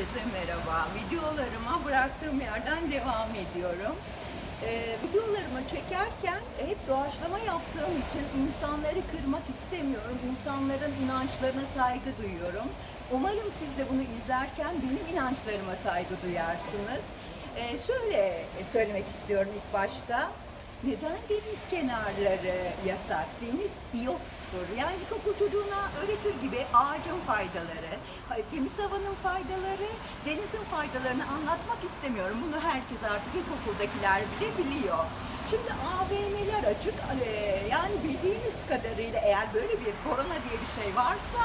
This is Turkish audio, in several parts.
Herkese merhaba. Videolarıma bıraktığım yerden devam ediyorum. Ee, videolarımı çekerken hep doğaçlama yaptığım için insanları kırmak istemiyorum. İnsanların inançlarına saygı duyuyorum. Umarım siz de bunu izlerken benim inançlarıma saygı duyarsınız. Ee, şöyle söylemek istiyorum ilk başta. Neden deniz kenarları yasak? Deniz iyottur. Yani ilkokul çocuğuna öğretir gibi ağacın faydaları, temiz havanın faydaları, denizin faydalarını anlatmak istemiyorum. Bunu herkes artık ilkokuldakiler bile biliyor. Şimdi AVM'ler açık. Ee, Yani bildiğimiz kadarıyla eğer böyle bir korona diye bir şey varsa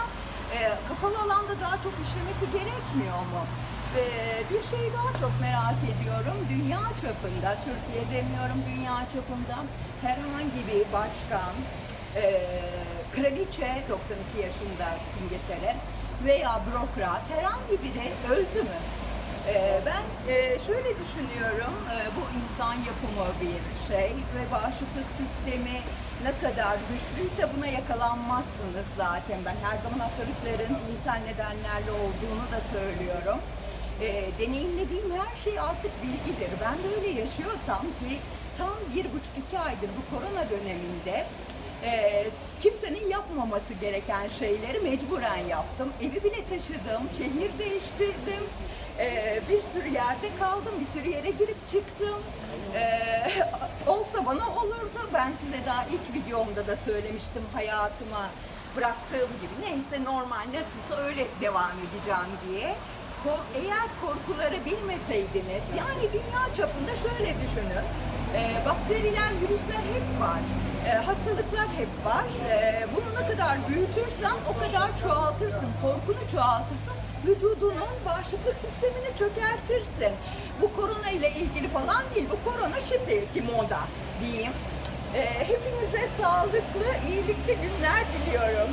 e, kapalı alanda daha çok işlemesi gerekmiyor mu? Bir şey daha çok merak ediyorum. Dünya çapında, Türkiye demiyorum, dünya çapında herhangi bir başkan, e, kraliçe 92 yaşında İngiltere veya bürokrat herhangi biri öldü mü? E, ben e, şöyle düşünüyorum, bu insan yapımı bir şey ve bağışıklık sistemi ne kadar güçlüyse buna yakalanmazsınız zaten. Ben her zaman hastalıkların zihinsel nedenlerle olduğunu da söylüyorum e, deneyimlediğim her şey artık bilgidir. Ben böyle yaşıyorsam ki tam bir buçuk iki aydır bu korona döneminde e, kimsenin yapmaması gereken şeyleri mecburen yaptım. Evi bile taşıdım, şehir değiştirdim. E, bir sürü yerde kaldım, bir sürü yere girip çıktım. E, olsa bana olurdu. Ben size daha ilk videomda da söylemiştim hayatıma bıraktığım gibi. Neyse normal nasılsa öyle devam edeceğim diye. Eğer korkuları bilmeseydiniz, yani dünya çapında şöyle düşünün, e, bakteriler, virüsler hep var, e, hastalıklar hep var. E, bunu ne kadar büyütürsen o kadar çoğaltırsın, korkunu çoğaltırsın, vücudunun bağışıklık sistemini çökertirsin. Bu korona ile ilgili falan değil, bu korona şimdiki moda diyeyim. E, hepinize sağlıklı, iyilikli günler diliyorum.